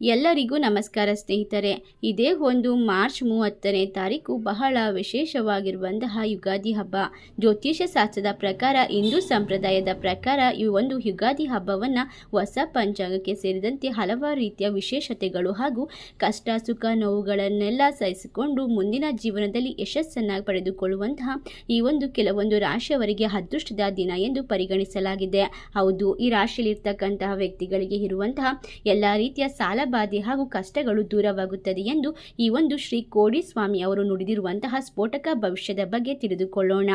ಎಲ್ಲರಿಗೂ ನಮಸ್ಕಾರ ಸ್ನೇಹಿತರೆ. ಇದೇ ಒಂದು ಮಾರ್ಚ್ ಮೂವತ್ತನೇ ತಾರೀಕು ಬಹಳ ವಿಶೇಷವಾಗಿರುವಂತಹ ಯುಗಾದಿ ಹಬ್ಬ. ಜ್ಯೋತಿಷ್ಯ ಶಾಸ್ತ್ರದ ಪ್ರಕಾರ, ಹಿಂದೂ ಸಂಪ್ರದಾಯದ ಪ್ರಕಾರ ಈ ಒಂದು ಯುಗಾದಿ ಹಬ್ಬವನ್ನು ಹೊಸ ಪಂಚಾಂಗಕ್ಕೆ ಸೇರಿದಂತೆ ಹಲವಾರು ರೀತಿಯ ವಿಶೇಷತೆಗಳು ಹಾಗೂ ಕಷ್ಟ, ಸುಖ, ನೋವುಗಳನ್ನೆಲ್ಲ ಸಹಿಸಿಕೊಂಡು ಮುಂದಿನ ಜೀವನದಲ್ಲಿ ಯಶಸ್ಸನ್ನು ಪಡೆದುಕೊಳ್ಳುವಂತಹ ಈ ಒಂದು ಕೆಲವೊಂದು ರಾಶಿಯವರಿಗೆ ಅದೃಷ್ಟದ ದಿನ ಎಂದು ಪರಿಗಣಿಸಲಾಗಿದೆ. ಹೌದು, ಈ ರಾಶಿಯಲ್ಲಿರ್ತಕ್ಕಂತಹ ವ್ಯಕ್ತಿಗಳಿಗೆ ಇರುವಂತಹ ಎಲ್ಲ ರೀತಿಯ ಸಾಲಬಾಧೆ ಹಾಗೂ ಕಷ್ಟಗಳು ದೂರವಾಗುತ್ತದೆ ಎಂದು ಈ ಒಂದು ಶ್ರೀ ಕೋಡಿ ಸ್ವಾಮಿ ಅವರು ನುಡಿದಿರುವಂತಹ ಸ್ಫೋಟಕ ಭವಿಷ್ಯದ ಬಗ್ಗೆ ತಿಳಿದುಕೊಳ್ಳೋಣ.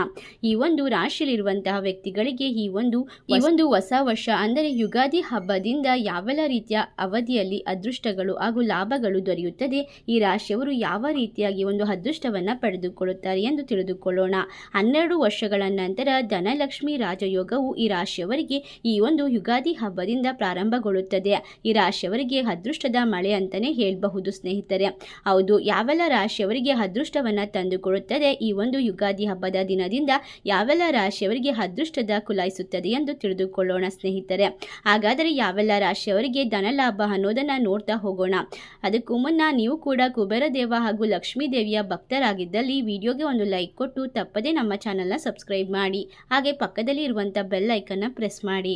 ಈ ಒಂದು ರಾಶಿಯಲ್ಲಿರುವಂತಹ ವ್ಯಕ್ತಿಗಳಿಗೆ ಈ ಒಂದು ಈ ಒಂದು ಹೊಸ ವರ್ಷ ಅಂದರೆ ಯುಗಾದಿ ಹಬ್ಬದಿಂದ ಯಾವೆಲ್ಲ ರೀತಿಯ ಅವಧಿಯಲ್ಲಿ ಅದೃಷ್ಟಗಳು ಹಾಗೂ ಲಾಭಗಳು ದೊರೆಯುತ್ತದೆ, ಈ ರಾಶಿಯವರು ಯಾವ ರೀತಿಯಾಗಿ ಒಂದು ಅದೃಷ್ಟವನ್ನು ಪಡೆದುಕೊಳ್ಳುತ್ತಾರೆ ಎಂದು ತಿಳಿದುಕೊಳ್ಳೋಣ. ಹನ್ನೆರಡು ವರ್ಷಗಳ ನಂತರ ಧನಲಕ್ಷ್ಮಿ ರಾಜಯೋಗವು ಈ ರಾಶಿಯವರಿಗೆ ಈ ಒಂದು ಯುಗಾದಿ ಹಬ್ಬದಿಂದ ಪ್ರಾರಂಭಗೊಳ್ಳುತ್ತದೆ. ಈ ರಾಶಿಯವರಿಗೆ ಅದೃಷ್ಟದ ಮಳೆ ಅಂತಲೇ ಹೇಳಬಹುದು ಸ್ನೇಹಿತರೆ. ಹೌದು, ಯಾವೆಲ್ಲ ರಾಶಿಯವರಿಗೆ ಅದೃಷ್ಟವನ್ನ ತಂದುಕೊಡುತ್ತದೆ ಈ ಒಂದು ಯುಗಾದಿ ಹಬ್ಬದ ದಿನದಿಂದ ಯಾವೆಲ್ಲ ರಾಶಿಯವರಿಗೆ ಅದೃಷ್ಟದ ಕುಲಾಯಿಸುತ್ತದೆ ಎಂದು ತಿಳಿದುಕೊಳ್ಳೋಣ ಸ್ನೇಹಿತರೆ. ಹಾಗಾದರೆ ಯಾವೆಲ್ಲ ರಾಶಿಯವರಿಗೆ ಧನಲಾಭ ಅನ್ನೋದನ್ನ ನೋಡ್ತಾ ಹೋಗೋಣ. ಅದಕ್ಕೂ ಮುನ್ನ ನೀವು ಕೂಡ ಕುಬೇರ ದೇವ ಹಾಗೂ ಲಕ್ಷ್ಮೀ ದೇವಿಯ ಭಕ್ತರಾಗಿದ್ದಲ್ಲಿ ವಿಡಿಯೋಗೆ ಒಂದು ಲೈಕ್ ಕೊಟ್ಟು ತಪ್ಪದೇ ನಮ್ಮ ಚಾನಲ್ನ ಸಬ್ಸ್ಕ್ರೈಬ್ ಮಾಡಿ. ಹಾಗೆ ಪಕ್ಕದಲ್ಲಿ ಇರುವಂಥ ಬೆಲ್ ಐಕನ್ನ ಪ್ರೆಸ್ ಮಾಡಿ.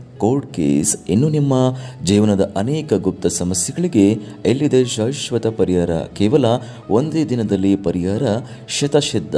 ಕೋರ್ಟ್ ಕೇಸ್ ಇನ್ನು ನಿಮ್ಮ ಜೀವನದ ಅನೇಕ ಗುಪ್ತ ಸಮಸ್ಯೆಗಳಿಗೆ ಎಲ್ಲಿದೆ ಶಾಶ್ವತ ಪರಿಹಾರ? ಕೇವಲ ಒಂದೇ ದಿನದಲ್ಲಿ ಪರಿಹಾರ ಶತಸಿದ್ಧ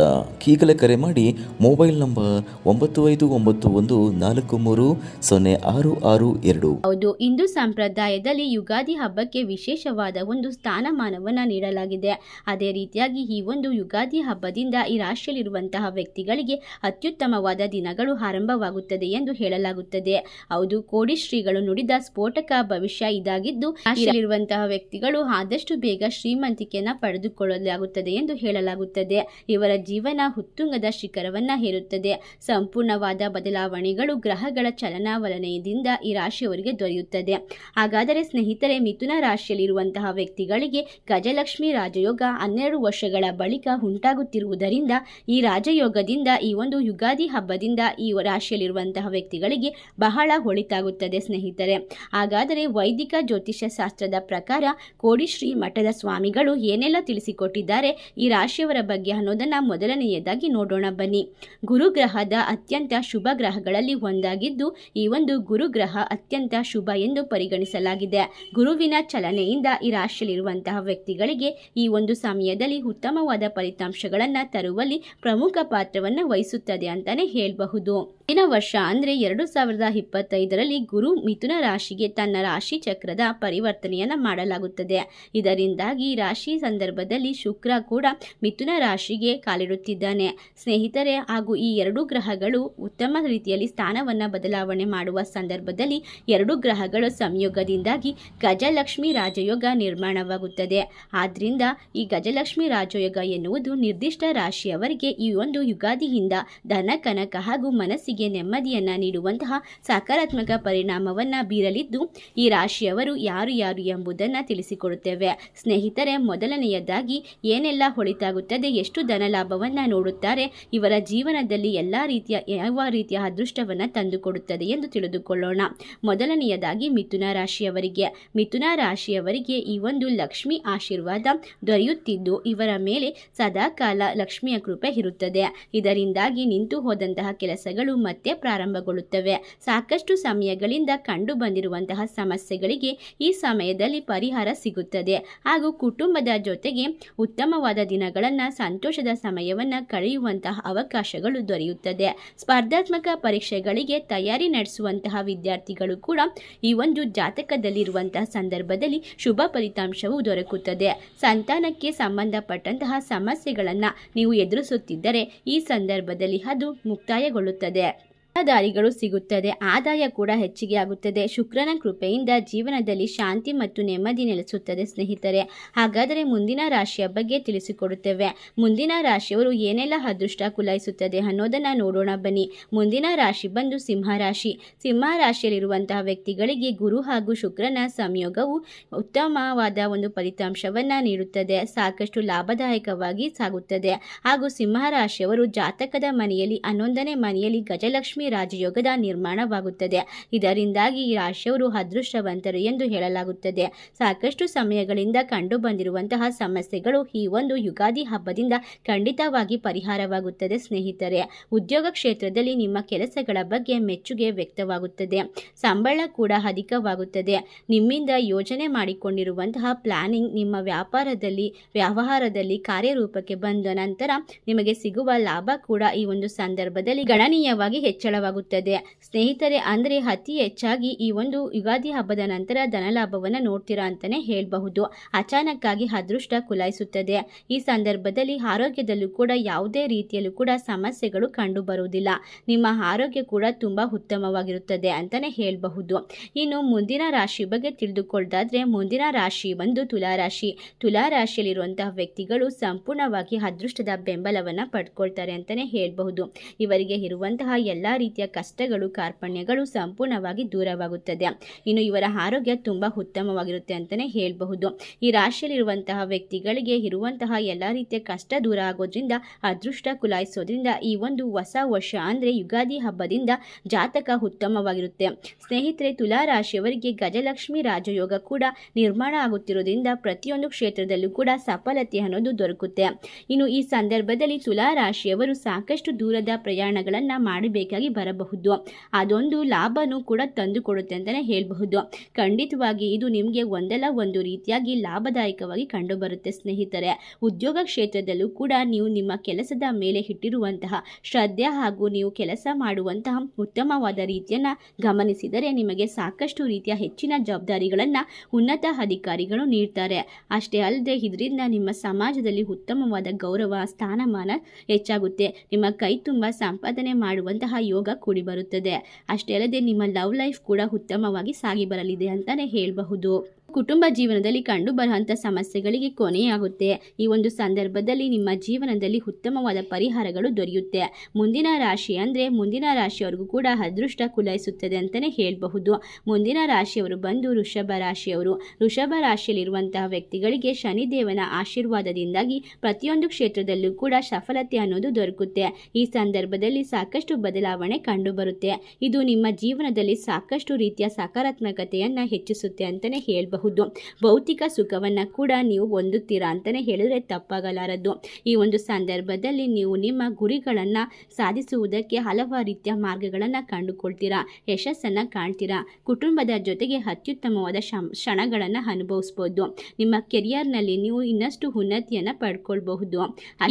ಈಗಲೇ ಕರೆ ಮಾಡಿ ಮೊಬೈಲ್ ನಂಬರ್ ಒಂಬತ್ತು ಐದು ಒಂಬತ್ತು ಒಂದು ನಾಲ್ಕು ಮೂರು ಸೊನ್ನೆ ಆರು ಆರು ಎರಡು. ಹೌದು, ಹಿಂದೂ ಸಂಪ್ರದಾಯದಲ್ಲಿ ಯುಗಾದಿ ಹಬ್ಬಕ್ಕೆ ವಿಶೇಷವಾದ ಒಂದು ಸ್ಥಾನಮಾನವನ್ನು ನೀಡಲಾಗಿದೆ. ಅದೇ ರೀತಿಯಾಗಿ ಈ ಒಂದು ಯುಗಾದಿ ಹಬ್ಬದಿಂದ ಈ ರಾಶಿಯಲ್ಲಿರುವಂತಹ ವ್ಯಕ್ತಿಗಳಿಗೆ ಅತ್ಯುತ್ತಮವಾದ ದಿನಗಳು ಆರಂಭವಾಗುತ್ತದೆ ಎಂದು ಹೇಳಲಾಗುತ್ತದೆ. ಹೌದು ಕೋಡಿ ಶ್ರೀಗಳು ನುಡಿದ ಸ್ಫೋಟಕ ಭವಿಷ್ಯ ಇದಾಗಿದ್ದು ರಾಶಿಯಲ್ಲಿರುವಂತಹ ವ್ಯಕ್ತಿಗಳು ಆದಷ್ಟು ಬೇಗ ಶ್ರೀಮಂತಿಕೆಯನ್ನ ಪಡೆದುಕೊಳ್ಳಲಾಗುತ್ತದೆ ಎಂದು ಹೇಳಲಾಗುತ್ತದೆ. ಇವರ ಜೀವನ ಹುತ್ತುಂಗದ ಶಿಖರವನ್ನ ಹೇರುತ್ತದೆ. ಸಂಪೂರ್ಣವಾದ ಬದಲಾವಣೆಗಳು ಗ್ರಹಗಳ ಚಲನಾವಲನೆಯಿಂದ ಈ ರಾಶಿಯವರಿಗೆ ದೊರೆಯುತ್ತದೆ. ಹಾಗಾದರೆ ಸ್ನೇಹಿತರೆ, ಮಿಥುನ ರಾಶಿಯಲ್ಲಿರುವಂತಹ ವ್ಯಕ್ತಿಗಳಿಗೆ ಗಜಲಕ್ಷ್ಮಿ ರಾಜಯೋಗ ಹನ್ನೆರಡು ವರ್ಷಗಳ ಬಳಿಕ ಉಂಟಾಗುತ್ತಿರುವುದರಿಂದ, ಈ ರಾಜಯೋಗದಿಂದ, ಈ ಒಂದು ಯುಗಾದಿ ಹಬ್ಬದಿಂದ ಈ ರಾಶಿಯಲ್ಲಿರುವಂತಹ ವ್ಯಕ್ತಿಗಳಿಗೆ ಬಹಳ ಒಳಿತಾಗುತ್ತದೆ ಸ್ನೇಹಿತರೆ. ಹಾಗಾದರೆ ವೈದಿಕ ಜ್ಯೋತಿಷ್ಯ ಶಾಸ್ತ್ರದ ಪ್ರಕಾರ ಕೋಡಿಶ್ರೀ ಮಠದ ಸ್ವಾಮಿಗಳು ಏನೆಲ್ಲ ತಿಳಿಸಿಕೊಟ್ಟಿದ್ದಾರೆ ಈ ರಾಶಿಯವರ ಬಗ್ಗೆ ಅನ್ನೋದನ್ನ ಮೊದಲನೆಯದಾಗಿ ನೋಡೋಣ ಬನ್ನಿ. ಗುರುಗ್ರಹದ ಅತ್ಯಂತ ಶುಭ ಗ್ರಹಗಳಲ್ಲಿ ಒಂದಾಗಿದ್ದು, ಈ ಒಂದು ಗುರುಗ್ರಹ ಅತ್ಯಂತ ಶುಭ ಎಂದು ಪರಿಗಣಿಸಲಾಗಿದೆ. ಗುರುವಿನ ಚಲನೆಯಿಂದ ಈ ರಾಶಿಯಲ್ಲಿರುವಂತಹ ವ್ಯಕ್ತಿಗಳಿಗೆ ಈ ಒಂದು ಸಮಯದಲ್ಲಿ ಉತ್ತಮವಾದ ಫಲಿತಾಂಶಗಳನ್ನು ತರುವಲ್ಲಿ ಪ್ರಮುಖ ಪಾತ್ರವನ್ನು ವಹಿಸುತ್ತದೆ ಅಂತಾನೆ ಹೇಳಬಹುದು. ದಿನ ವರ್ಷ ಅಂದ್ರೆ ಎರಡು ಸಾವಿರದ ಇಪ್ಪತ್ತೈದರಲ್ಲಿ ಗುರು ಮಿಥುನ ರಾಶಿಗೆ ತನ್ನ ರಾಶಿ ಚಕ್ರದ ಪರಿವರ್ತನೆಯನ್ನು ಮಾಡಲಾಗುತ್ತದೆ. ಇದರಿಂದಾಗಿ ರಾಶಿ ಸಂದರ್ಭದಲ್ಲಿ ಶುಕ್ರ ಕೂಡ ಮಿಥುನ ರಾಶಿಗೆ ಕಾಲಿಡುತ್ತಿದ್ದಾನೆ. ಸ್ನೇಹಿತರೆ, ಹಾಗೂ ಈ ಎರಡು ಗ್ರಹಗಳು ಉತ್ತಮ ರೀತಿಯಲ್ಲಿ ಸ್ಥಾನವನ್ನ ಬದಲಾವಣೆ ಮಾಡುವ ಸಂದರ್ಭದಲ್ಲಿ ಎರಡು ಗ್ರಹಗಳ ಸಂಯೋಗದಿಂದಾಗಿ ಗಜಲಕ್ಷ್ಮಿ ರಾಜಯೋಗ ನಿರ್ಮಾಣವಾಗುತ್ತದೆ. ಆದ್ದರಿಂದ ಈ ಗಜಲಕ್ಷ್ಮಿ ರಾಜಯೋಗ ಎನ್ನುವುದು ನಿರ್ದಿಷ್ಟ ರಾಶಿಯವರಿಗೆ ಈ ಒಂದು ಯುಗಾದಿಯಿಂದ ಧನ, ಕನಕ ಹಾಗೂ ಮನಸ್ಸಿಗೆ ನೆಮ್ಮದಿಯನ್ನು ನೀಡುವಂತಹ ಸಕಾರಾತ್ಮಕ ಪರಿಣಾಮವನ್ನ ಬೀರಲಿದ್ದು ಈ ರಾಶಿಯವರು ಯಾರು ಯಾರು ಎಂಬುದನ್ನು ತಿಳಿಸಿಕೊಡುತ್ತೇವೆ. ಸ್ನೇಹಿತರೆ, ಮೊದಲನೆಯದಾಗಿ ಏನೆಲ್ಲ ಹೊಳಿತಾಗುತ್ತದೆ, ಎಷ್ಟು ಧನ ಲಾಭವನ್ನ ನೋಡುತ್ತಾರೆ, ಇವರ ಜೀವನದಲ್ಲಿ ಎಲ್ಲ ರೀತಿಯ ಯಾವ ರೀತಿಯ ಅದೃಷ್ಟವನ್ನ ತಂದುಕೊಡುತ್ತದೆ ಎಂದು ತಿಳಿದುಕೊಳ್ಳೋಣ. ಮೊದಲನೆಯದಾಗಿ ಮಿಥುನ ರಾಶಿಯವರಿಗೆ. ಮಿಥುನ ರಾಶಿಯವರಿಗೆ ಈ ಒಂದು ಲಕ್ಷ್ಮಿ ಆಶೀರ್ವಾದ ದೊರೆಯುತ್ತಿದ್ದು, ಇವರ ಮೇಲೆ ಸದಾಕಾಲ ಲಕ್ಷ್ಮಿಯ ಕೃಪೆ ಇರುತ್ತದೆ. ಇದರಿಂದಾಗಿ ನಿಂತು ಹೋದಂತಹ ಕೆಲಸಗಳು ಮತ್ತೆ ಪ್ರಾರಂಭಗೊಳ್ಳುತ್ತವೆ. ಸಾಕಷ್ಟು ಸಮಯಗಳಿಂದ ಕಂಡು ಬಂದಿರುವಂತಹ ಸಮಸ್ಯೆಗಳಿಗೆ ಈ ಸಮಯದಲ್ಲಿ ಪರಿಹಾರ ಸಿಗುತ್ತದೆ. ಹಾಗೂ ಕುಟುಂಬದ ಜೊತೆಗೆ ಉತ್ತಮವಾದ ದಿನಗಳನ್ನು, ಸಂತೋಷದ ಸಮಯವನ್ನು ಕಳೆಯುವಂತಹ ಅವಕಾಶಗಳು ದೊರೆಯುತ್ತದೆ. ಸ್ಪರ್ಧಾತ್ಮಕ ಪರೀಕ್ಷೆಗಳಿಗೆ ತಯಾರಿ ನಡೆಸುವಂತಹ ವಿದ್ಯಾರ್ಥಿಗಳು ಕೂಡ ಈ ಒಂದು ಜಾತಕದಲ್ಲಿರುವಂತಹ ಸಂದರ್ಭದಲ್ಲಿ ಶುಭ ಫಲಿತಾಂಶವು ದೊರಕುತ್ತದೆ. ಸಂತಾನಕ್ಕೆ ಸಂಬಂಧಪಟ್ಟಂತಹ ಸಮಸ್ಯೆಗಳನ್ನು ನೀವು ಎದುರಿಸುತ್ತಿದ್ದರೆ ಈ ಸಂದರ್ಭದಲ್ಲಿ ಅದು ಮುಕ್ತಾಯಗೊಳ್ಳುತ್ತದೆ. ದಾರಿಗಳು ಸಿಗುತ್ತದೆ. ಆದಾಯ ಕೂಡ ಹೆಚ್ಚಿಗೆ ಆಗುತ್ತದೆ. ಶುಕ್ರನ ಕೃಪೆಯಿಂದ ಜೀವನದಲ್ಲಿ ಶಾಂತಿ ಮತ್ತು ನೆಮ್ಮದಿ ನೆಲೆಸುತ್ತದೆ ಸ್ನೇಹಿತರೆ. ಹಾಗಾದರೆ ಮುಂದಿನ ರಾಶಿಯ ಬಗ್ಗೆ ತಿಳಿಸಿಕೊಡುತ್ತೇವೆ. ಮುಂದಿನ ರಾಶಿಯವರು ಏನೆಲ್ಲ ಅದೃಷ್ಟ ಕುಲಾಯಿಸುತ್ತದೆ ಅನ್ನೋದನ್ನ ನೋಡೋಣ ಬನ್ನಿ. ಮುಂದಿನ ರಾಶಿ ಬಂದು ಸಿಂಹ ರಾಶಿ. ಸಿಂಹ ರಾಶಿಯಲ್ಲಿರುವಂತಹ ವ್ಯಕ್ತಿಗಳಿಗೆ ಗುರು ಹಾಗೂ ಶುಕ್ರನ ಸಂಯೋಗವು ಉತ್ತಮವಾದ ಒಂದು ಫಲಿತಾಂಶವನ್ನು ನೀಡುತ್ತದೆ. ಸಾಕಷ್ಟು ಲಾಭದಾಯಕವಾಗಿ ಸಾಗುತ್ತದೆ. ಹಾಗೂ ಸಿಂಹ ರಾಶಿಯವರು ಜಾತಕದ ಮನೆಯಲ್ಲಿ ಹನ್ನೊಂದನೇ ಮನೆಯಲ್ಲಿ ಗಜಲಕ್ಷ್ಮಿ ರಾಜಯೋಗದ ನಿರ್ಮಾಣವಾಗುತ್ತದೆ. ಇದರಿಂದಾಗಿ ಈ ರಾಶಿಯವರು ಅದೃಷ್ಟವಂತರು ಎಂದು ಹೇಳಲಾಗುತ್ತದೆ. ಸಾಕಷ್ಟು ಸಮಯಗಳಿಂದ ಕಂಡು ಬಂದಿರುವಂತಹ ಸಮಸ್ಯೆಗಳು ಈ ಒಂದು ಯುಗಾದಿ ಹಬ್ಬದಿಂದ ಖಂಡಿತವಾಗಿ ಪರಿಹಾರವಾಗುತ್ತದೆ ಸ್ನೇಹಿತರೆ. ಉದ್ಯೋಗ ಕ್ಷೇತ್ರದಲ್ಲಿ ನಿಮ್ಮ ಕೆಲಸಗಳ ಬಗ್ಗೆ ಮೆಚ್ಚುಗೆ ವ್ಯಕ್ತವಾಗುತ್ತದೆ. ಸಂಬಳ ಕೂಡ ಅಧಿಕವಾಗುತ್ತದೆ. ನಿಮ್ಮಿಂದ ಯೋಜನೆ ಮಾಡಿಕೊಂಡಿರುವಂತಹ ಪ್ಲಾನಿಂಗ್ ನಿಮ್ಮ ವ್ಯಾಪಾರದಲ್ಲಿ, ವ್ಯವಹಾರದಲ್ಲಿ ಕಾರ್ಯರೂಪಕ್ಕೆ ಬಂದ ನಂತರ ನಿಮಗೆ ಸಿಗುವ ಲಾಭ ಕೂಡ ಈ ಒಂದು ಸಂದರ್ಭದಲ್ಲಿ ಗಣನೀಯವಾಗಿ ಹೆಚ್ಚಳವಾಗುತ್ತದೆ ಸ್ನೇಹಿತರೆ, ಅಂದರೆ ಅತಿ ಹೆಚ್ಚಾಗಿ ಈ ಒಂದು ಯುಗಾದಿ ಹಬ್ಬದ ನಂತರ ಧನಲಾಭವನ್ನು ನೋಡ್ತೀರಾ ಅಂತಲೇ ಹೇಳಬಹುದು. ಅಚಾನಕ್ಕಾಗಿ ಅದೃಷ್ಟ ಕುಲಾಯಿಸುತ್ತದೆ. ಈ ಸಂದರ್ಭದಲ್ಲಿ ಆರೋಗ್ಯದಲ್ಲೂ ಕೂಡ ಯಾವುದೇ ರೀತಿಯಲ್ಲೂ ಕೂಡ ಸಮಸ್ಯೆಗಳು ಕಂಡು ಬರುವುದಿಲ್ಲ ನಿಮ್ಮ ಆರೋಗ್ಯ ಕೂಡ ತುಂಬ ಉತ್ತಮವಾಗಿರುತ್ತದೆ ಅಂತಲೇ ಹೇಳಬಹುದು. ಇನ್ನು ಮುಂದಿನ ರಾಶಿ ಬಗ್ಗೆ ತಿಳಿದುಕೊಳ್ಳೋದಾದ್ರೆ, ಮುಂದಿನ ರಾಶಿ ಒಂದು ತುಲಾರಾಶಿ. ತುಲಾರಾಶಿಯಲ್ಲಿರುವಂತಹ ವ್ಯಕ್ತಿಗಳು ಸಂಪೂರ್ಣವಾಗಿ ಅದೃಷ್ಟದ ಬೆಂಬಲವನ್ನು ಪಡ್ಕೊಳ್ತಾರೆ ಅಂತಲೇ ಹೇಳಬಹುದು. ಇವರಿಗೆ ಇರುವಂತಹ ಎಲ್ಲ ರೀತಿಯ ಕಷ್ಟಗಳು, ಕಾರ್ಪಣ್ಯಗಳು ಸಂಪೂರ್ಣವಾಗಿ ದೂರವಾಗುತ್ತದೆ. ಇನ್ನು ಇವರ ಆರೋಗ್ಯ ತುಂಬ ಉತ್ತಮವಾಗಿರುತ್ತೆ ಅಂತಲೇ ಹೇಳಬಹುದು. ಈ ರಾಶಿಯಲ್ಲಿರುವಂತಹ ವ್ಯಕ್ತಿಗಳಿಗೆ ಇರುವಂತಹ ಎಲ್ಲ ರೀತಿಯ ಕಷ್ಟ ದೂರ ಆಗೋದ್ರಿಂದ, ಅದೃಷ್ಟ ಕುಲಾಯಿಸೋದ್ರಿಂದ, ಈ ಒಂದು ಹೊಸ ವರ್ಷ ಅಂದರೆ ಯುಗಾದಿ ಹಬ್ಬದಿಂದ ಜಾತಕ ಉತ್ತಮವಾಗಿರುತ್ತೆ. ಸ್ನೇಹಿತರೆ ತುಲಾ ರಾಶಿಯವರಿಗೆ ಗಜಲಕ್ಷ್ಮಿ ರಾಜಯೋಗ ಕೂಡ ನಿರ್ಮಾಣ ಆಗುತ್ತಿರೋದ್ರಿಂದ ಪ್ರತಿಯೊಂದು ಕ್ಷೇತ್ರದಲ್ಲೂ ಕೂಡ ಸಫಲತೆ ಅನ್ನೋದು ದೊರಕುತ್ತೆ. ಇನ್ನು ಈ ಸಂದರ್ಭದಲ್ಲಿ ತುಲಾ ರಾಶಿಯವರು ಸಾಕಷ್ಟು ದೂರದ ಪ್ರಯಾಣಗಳನ್ನು ಮಾಡಬೇಕಾಗಿ ಬರಬಹುದು. ಅದೊಂದು ಲಾಭನೂ ಕೂಡ ತಂದು ಕೊಡುತ್ತೆ ಅಂತಲೇ ಹೇಳಬಹುದು. ಖಂಡಿತವಾಗಿ ಇದು ನಿಮಗೆ ಒಂದಲ್ಲ ಒಂದು ರೀತಿಯಾಗಿ ಲಾಭದಾಯಕವಾಗಿ ಕಂಡುಬರುತ್ತೆ ಸ್ನೇಹಿತರೆ. ಉದ್ಯೋಗ ಕ್ಷೇತ್ರದಲ್ಲೂ ಕೂಡ ನೀವು ನಿಮ್ಮ ಕೆಲಸದ ಮೇಲೆ ಇಟ್ಟಿರುವಂತಹ ಶ್ರದ್ಧೆ ಹಾಗೂ ನೀವು ಕೆಲಸ ಮಾಡುವಂತಹ ಉತ್ತಮವಾದ ರೀತಿಯನ್ನು ಗಮನಿಸಿದರೆ ನಿಮಗೆ ಸಾಕಷ್ಟು ರೀತಿಯ ಹೆಚ್ಚಿನ ಜವಾಬ್ದಾರಿಗಳನ್ನು ಉನ್ನತ ಅಧಿಕಾರಿಗಳು ನೀಡ್ತಾರೆ. ಅಷ್ಟೇ ಅಲ್ಲದೆ ಇದರಿಂದ ನಿಮ್ಮ ಸಮಾಜದಲ್ಲಿ ಉತ್ತಮವಾದ ಗೌರವ, ಸ್ಥಾನಮಾನ ಹೆಚ್ಚಾಗುತ್ತೆ. ನಿಮ್ಮ ಕೈ ತುಂಬ ಸಂಪಾದನೆ ಮಾಡುವಂತಹ ಯೋಗ ಕೂಡಿ ಬರುತ್ತದೆ ಅಷ್ಟೇ ಅಲ್ಲದೆ ನಿಮ್ಮ ಲವ್ ಲೈಫ್ ಕೂಡ ಉತ್ತಮವಾಗಿ ಸಾಗಿ ಬರಲಿದೆ ಅಂತಲೇ ಹೇಳಬಹುದು. ಕುಟುಂಬ ಜೀವನದಲ್ಲಿ ಕಂಡುಬರುವಂಥ ಸಮಸ್ಯೆಗಳಿಗೆ ಕೊನೆಯಾಗುತ್ತೆ. ಈ ಒಂದು ಸಂದರ್ಭದಲ್ಲಿ ನಿಮ್ಮ ಜೀವನದಲ್ಲಿ ಉತ್ತಮವಾದ ಪರಿಹಾರಗಳು ದೊರೆಯುತ್ತೆ. ಮುಂದಿನ ರಾಶಿ ಅಂದರೆ ಮುಂದಿನ ರಾಶಿಯವರಿಗೂ ಕೂಡ ಅದೃಷ್ಟ ಕುಲಾಯಿಸುತ್ತದೆ ಅಂತಲೇ ಹೇಳಬಹುದು. ಮುಂದಿನ ರಾಶಿಯವರು ಬಂದು ವೃಷಭ ರಾಶಿಯವರು. ವೃಷಭ ರಾಶಿಯಲ್ಲಿರುವಂತಹ ವ್ಯಕ್ತಿಗಳಿಗೆ ಶನಿದೇವನ ಆಶೀರ್ವಾದದಿಂದಾಗಿ ಪ್ರತಿಯೊಂದು ಕ್ಷೇತ್ರದಲ್ಲೂ ಕೂಡ ಸಫಲತೆ ಅನ್ನೋದು ದೊರಕುತ್ತೆ. ಈ ಸಂದರ್ಭದಲ್ಲಿ ಸಾಕಷ್ಟು ಬದಲಾವಣೆ ಕಂಡುಬರುತ್ತೆ ಇದು ನಿಮ್ಮ ಜೀವನದಲ್ಲಿ ಸಾಕಷ್ಟು ರೀತಿಯ ಸಕಾರಾತ್ಮಕತೆಯನ್ನು ಹೆಚ್ಚಿಸುತ್ತೆ ಅಂತಲೇ ಹೇಳಬಹುದು. ಭೌತಿಕ ಸುಖವನ್ನು ಕೂಡ ನೀವು ಹೊಂದುತ್ತೀರಾ ಅಂತಲೇ ಹೇಳಿದ್ರೆ ತಪ್ಪಾಗಲಾರದು. ಈ ಒಂದು ಸಂದರ್ಭದಲ್ಲಿ ನೀವು ನಿಮ್ಮ ಗುರಿಗಳನ್ನು ಸಾಧಿಸುವುದಕ್ಕೆ ಹಲವಾರು ರೀತಿಯ ಮಾರ್ಗಗಳನ್ನು ಕಂಡುಕೊಳ್ತೀರಾ, ಯಶಸ್ಸನ್ನು ಕಾಣ್ತೀರಾ, ಕುಟುಂಬದ ಜೊತೆಗೆ ಅತ್ಯುತ್ತಮವಾದ ಕ್ಷಣಗಳನ್ನು ಅನುಭವಿಸ್ಬೋದು. ನಿಮ್ಮ ಕೆರಿಯರ್ನಲ್ಲಿ ನೀವು ಇನ್ನಷ್ಟು ಉನ್ನತಿಯನ್ನು ಪಡ್ಕೊಳ್ಬಹುದು.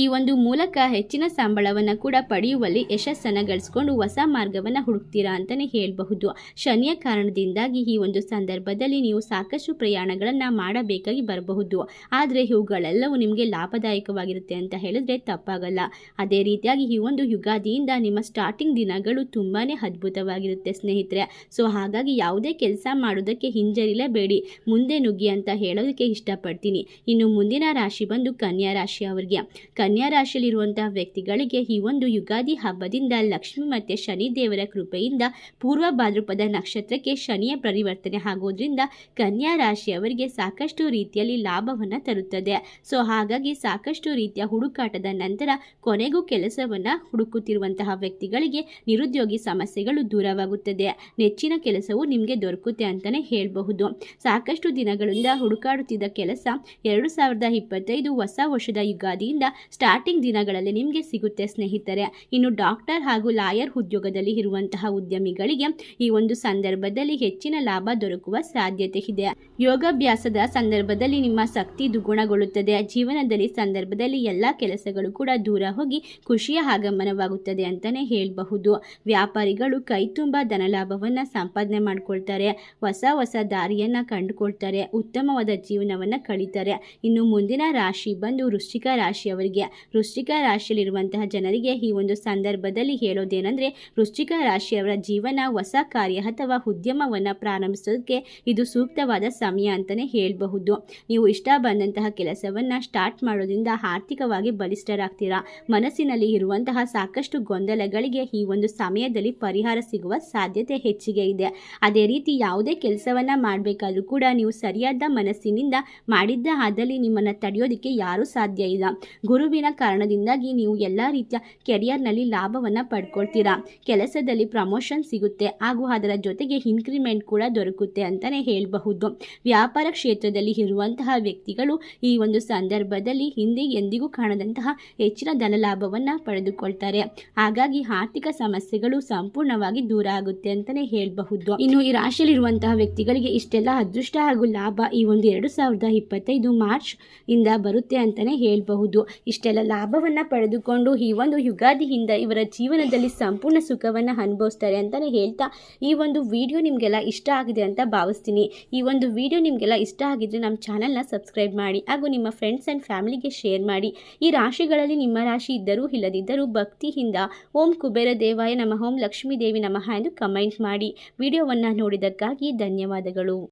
ಈ ಒಂದು ಮೂಲಕ ಹೆಚ್ಚಿನ ಸಂಬಳವನ್ನು ಕೂಡ ಪಡೆಯುವಲ್ಲಿ ಯಶಸ್ಸನ್ನು ಗಳಿಸ್ಕೊಂಡು ಹೊಸ ಮಾರ್ಗವನ್ನು ಹುಡುಕ್ತೀರಾ ಅಂತಲೇ ಹೇಳಬಹುದು. ಶನಿಯ ಕಾರಣದಿಂದಾಗಿ ಈ ಒಂದು ಸಂದರ್ಭದಲ್ಲಿ ನೀವು ಸಾಕಷ್ಟು ಪ್ರಯಾಣಗಳನ್ನು ಮಾಡಬೇಕಾಗಿ ಬರಬಹುದು. ಆದರೆ ಇವುಗಳೆಲ್ಲವೂ ನಿಮಗೆ ಲಾಭದಾಯಕವಾಗಿರುತ್ತೆ ಅಂತ ಹೇಳಿದ್ರೆ ತಪ್ಪಾಗಲ್ಲ. ಅದೇ ರೀತಿಯಾಗಿ ಈ ಒಂದು ಯುಗಾದಿಯಿಂದ ನಿಮ್ಮ ಸ್ಟಾರ್ಟಿಂಗ್ ದಿನಗಳು ತುಂಬಾ ಅದ್ಭುತವಾಗಿರುತ್ತೆ ಸ್ನೇಹಿತರೆ. ಸೊ ಹಾಗಾಗಿ ಯಾವುದೇ ಕೆಲಸ ಮಾಡೋದಕ್ಕೆ ಹಿಂಜರಿಲೇಬೇಡಿ. ಮುಂದೆ ನುಗ್ಗಿ ಅಂತ ಹೇಳೋದಕ್ಕೆ ಇಷ್ಟಪಡ್ತೀನಿ. ಇನ್ನು ಮುಂದಿನ ರಾಶಿ ಬಂದು ಕನ್ಯಾ ರಾಶಿ ಅವರಿಗೆ. ಕನ್ಯಾ ರಾಶಿಯಲ್ಲಿರುವಂತಹ ವ್ಯಕ್ತಿಗಳಿಗೆ ಈ ಒಂದು ಯುಗಾದಿ ಹಬ್ಬದಿಂದ ಲಕ್ಷ್ಮಿ ಮತ್ತು ಶನಿ ದೇವರ ಕೃಪೆಯಿಂದ ಪೂರ್ವ ಭಾದ್ರಪದ ನಕ್ಷತ್ರಕ್ಕೆ ಶನಿಯ ಪರಿವರ್ತನೆ ಆಗೋದ್ರಿಂದ ಕನ್ಯಾ ರಾಶಿಯವರಿಗೆ ಸಾಕಷ್ಟು ರೀತಿಯಲ್ಲಿ ಲಾಭವನ್ನು ತರುತ್ತದೆ. ಸೊ ಹಾಗಾಗಿ ಸಾಕಷ್ಟು ರೀತಿಯ ಹುಡುಕಾಟದ ನಂತರ ಕೊನೆಗೂ ಕೆಲಸವನ್ನು ಹುಡುಕುತ್ತಿರುವಂತಹ ವ್ಯಕ್ತಿಗಳಿಗೆ ನಿರುದ್ಯೋಗಿ ಸಮಸ್ಯೆಗಳು ದೂರವಾಗುತ್ತದೆ. ನೆಚ್ಚಿನ ಕೆಲಸವು ನಿಮಗೆ ದೊರಕುತ್ತೆ ಅಂತಲೇ ಹೇಳಬಹುದು. ಸಾಕಷ್ಟು ದಿನಗಳಿಂದ ಹುಡುಕಾಡುತ್ತಿದ್ದ ಕೆಲಸ ಎರಡು ಸಾವಿರದ ಇಪ್ಪತ್ತೈದು ಹೊಸ ವರ್ಷದ ಯುಗಾದಿಯಿಂದ ಸ್ಟಾರ್ಟಿಂಗ್ ದಿನಗಳಲ್ಲಿ ನಿಮಗೆ ಸಿಗುತ್ತೆ ಸ್ನೇಹಿತರೆ. ಇನ್ನು ಡಾಕ್ಟರ್ ಹಾಗೂ ಲಾಯರ್ ಉದ್ಯೋಗದಲ್ಲಿ ಇರುವಂತಹ ಉದ್ಯಮಿಗಳಿಗೆ ಈ ಒಂದು ಸಂದರ್ಭದಲ್ಲಿ ಹೆಚ್ಚಿನ ಲಾಭ ದೊರಕುವ ಸಾಧ್ಯತೆ ಇದೆ. ಯೋಗಾಭ್ಯಾಸದ ಸಂದರ್ಭದಲ್ಲಿ ನಿಮ್ಮ ಶಕ್ತಿ ದುಗುಣಗೊಳ್ಳುತ್ತದೆ ಜೀವನದಲ್ಲಿ ಸಂದರ್ಭದಲ್ಲಿ ಎಲ್ಲ ಕೆಲಸಗಳು ಕೂಡ ದೂರ ಹೋಗಿ ಖುಷಿಯ ಆಗಮನವಾಗುತ್ತದೆ ಅಂತಲೇ ಹೇಳಬಹುದು. ವ್ಯಾಪಾರಿಗಳು ಕೈ ತುಂಬ ಧನಲಾಭವನ್ನು ಸಂಪಾದನೆ ಮಾಡ್ಕೊಳ್ತಾರೆ. ಹೊಸ ಹೊಸ ದಾರಿಯನ್ನು ಕಂಡುಕೊಳ್ತಾರೆ. ಉತ್ತಮವಾದ ಜೀವನವನ್ನು ಕಳೀತಾರೆ. ಇನ್ನು ಮುಂದಿನ ರಾಶಿ ಬಂದು ವೃಶ್ಚಿಕ ರಾಶಿಯವರಿಗೆ. ವೃಶ್ಚಿಕ ರಾಶಿಯಲ್ಲಿರುವಂತಹ ಜನರಿಗೆ ಈ ಒಂದು ಸಂದರ್ಭದಲ್ಲಿ ಹೇಳೋದೇನೆಂದರೆ, ವೃಶ್ಚಿಕ ರಾಶಿಯವರ ಜೀವನ ಹೊಸ ಕಾರ್ಯ ಅಥವಾ ಉದ್ಯಮವನ್ನು ಪ್ರಾರಂಭಿಸೋದಕ್ಕೆ ಇದು ಸೂಕ್ತವಾದ ಸಮಯ ಅಂತಲೇ ಹೇಳಬಹುದು. ನೀವು ಇಷ್ಟ ಬಂದಂತಹ ಕೆಲಸವನ್ನು ಸ್ಟಾರ್ಟ್ ಮಾಡೋದ್ರಿಂದ ಆರ್ಥಿಕವಾಗಿ ಬಲಿಷ್ಠರಾಗ್ತೀರಾ? ಮನಸ್ಸಿನಲ್ಲಿ ಇರುವಂತಹ ಸಾಕಷ್ಟು ಗೊಂದಲಗಳಿಗೆ ಈ ಒಂದು ಸಮಯದಲ್ಲಿ ಪರಿಹಾರ ಸಿಗುವ ಸಾಧ್ಯತೆ ಹೆಚ್ಚಿಗೆ ಇದೆ. ಅದೇ ರೀತಿ ಯಾವುದೇ ಕೆಲಸವನ್ನು ಮಾಡಬೇಕಾದ್ರೂ ಕೂಡ ನೀವು ಸರಿಯಾದ ಮನಸ್ಸಿನಿಂದ ಮಾಡಿದ್ದ ಆದಲ್ಲಿ ನಿಮ್ಮನ್ನು ತಡೆಯೋದಕ್ಕೆ ಯಾರೂ ಸಾಧ್ಯ ಇಲ್ಲ. ಗುರುವಿನ ಕಾರಣದಿಂದಾಗಿ ನೀವು ಎಲ್ಲ ರೀತಿಯ ಕೆರಿಯರ್ನಲ್ಲಿ ಲಾಭವನ್ನು ಪಡ್ಕೊಳ್ತೀರಾ? ಕೆಲಸದಲ್ಲಿ ಪ್ರಮೋಷನ್ ಸಿಗುತ್ತೆ, ಹಾಗೂ ಅದರ ಜೊತೆಗೆ ಇನ್ಕ್ರಿಮೆಂಟ್ ಕೂಡ ದೊರಕುತ್ತೆ ಅಂತಲೇ ಹೇಳಬಹುದು. ವ್ಯಾಪಾರ ಕ್ಷೇತ್ರದಲ್ಲಿ ಇರುವಂತಹ ವ್ಯಕ್ತಿಗಳು ಈ ಒಂದು ಸಂದರ್ಭದಲ್ಲಿ ಹಿಂದೆ ಎಂದಿಗೂ ಕಾಣದಂತಹ ಹೆಚ್ಚಿನ ಧನಲಾಭವನ್ನು ಪಡೆದುಕೊಳ್ತಾರೆ. ಹಾಗಾಗಿ ಆರ್ಥಿಕ ಸಮಸ್ಯೆಗಳು ಸಂಪೂರ್ಣವಾಗಿ ದೂರ ಆಗುತ್ತೆ ಅಂತಲೇ ಹೇಳಬಹುದು. ಇನ್ನು ಈ ರಾಶಿಯಲ್ಲಿರುವಂತಹ ವ್ಯಕ್ತಿಗಳಿಗೆ ಇಷ್ಟೆಲ್ಲ ಅದೃಷ್ಟ ಹಾಗೂ ಲಾಭ ಈ ಒಂದು ಎರಡು ಸಾವಿರದ ಇಪ್ಪತ್ತೈದು ಮಾರ್ಚ್ ಇಂದ ಬರುತ್ತೆ ಅಂತಲೇ ಹೇಳಬಹುದು. ಇಷ್ಟೆಲ್ಲ ಲಾಭವನ್ನು ಪಡೆದುಕೊಂಡು ಈ ಒಂದು ಯುಗಾದಿಯಿಂದ ಇವರ ಜೀವನದಲ್ಲಿ ಸಂಪೂರ್ಣ ಸುಖವನ್ನು ಅನುಭವಿಸ್ತಾರೆ ಅಂತಲೇ ಹೇಳ್ತಾ ಈ ಒಂದು ವಿಡಿಯೋ ನಿಮಗೆಲ್ಲ ಇಷ್ಟ ಆಗಿದೆ ಅಂತ ಭಾವಿಸ್ತೀನಿ. ಈ ಒಂದು ವಿಡಿಯೋ ನಿಮಗೆಲ್ಲ ಇಷ್ಟ ಆಗಿದ್ರೆ ನಮ್ಮ ಚಾನಲ್ನ ಸಬ್ಸ್ಕ್ರೈಬ್ ಮಾಡಿ ಹಾಗೂ ನಿಮ್ಮ ಫ್ರೆಂಡ್ಸ್ ಆ್ಯಂಡ್ ಫ್ಯಾಮಿಲಿಗೆ ಶೇರ್ ಮಾಡಿ. ಈ ರಾಶಿಗಳಲ್ಲಿ ನಿಮ್ಮ ರಾಶಿ ಇದ್ದರೂ ಇಲ್ಲದಿದ್ದರೂ ಭಕ್ತಿಯಿಂದ ಓಂ ಕುಬೇರ ದೇವಾಯ ನಮ್ಮ ಓಂ ಲಕ್ಷ್ಮೀ ದೇವಿ ನಮಃ ಎಂದು ಕಮೆಂಟ್ ಮಾಡಿ. ವಿಡಿಯೋವನ್ನು ನೋಡಿದ್ದಕ್ಕಾಗಿ ಧನ್ಯವಾದಗಳು.